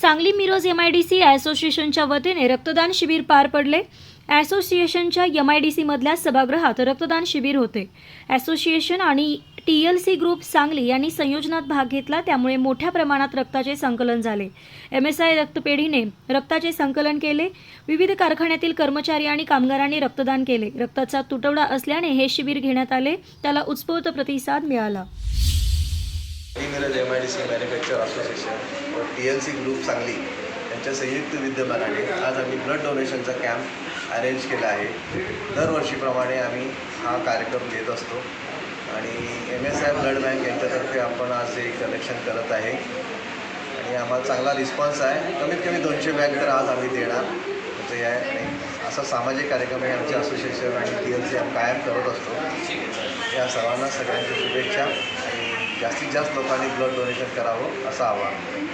Sangli Miraj M I D C असोसिएशनच्या वतीने रक्तदान शिबिर पार पडले. असोसिएशनच्या एम आय डी सीमधल्या सभागृहात रक्तदान शिबिर होते. असोसिएशन आणि T L C group Sangli यांनी संयोजनात भाग घेतला त्यामुळे मोठ्या प्रमाणात रक्ताचे संकलन झाले. एम एस आय रक्तपेढीने रक्ताचे संकलन केले. विविध कारखान्यातील कर्मचारी आणि कामगारांनी रक्तदान केले. रक्ताचा तुटवडा असल्याने हे शिबिर घेण्यात आले. त्याला उत्स्फूर्त प्रतिसाद मिळाला. Association T L C group Sangli यांच्या संयुक्त विद्यमानाने आज आम्ही ब्लड डोनेशनचा कॅम्प अरेंज केला आहे. दरवर्षीप्रमाणे आम्ही हा कार्यक्रम घेत असतो. आणि M S I blood bank यांच्यातर्फे आपण आज हे कलेक्शन करत आहे. आणि आम्हाला चांगला रिस्पॉन्स आहे. कमीत कमी दोनशे बॅग तर आज आम्ही देणार. म्हणजे आहे आणि असा सामाजिक कार्यक्रम हे आमचे असोसिएशन आणि टी एल सी आम्ही कायम करत असतो. या सर्वांना सगळ्यांच्या शुभेच्छा. आणि जास्तीत जास्त लोकांनी ब्लड डोनेशन करावं असं आवाहन.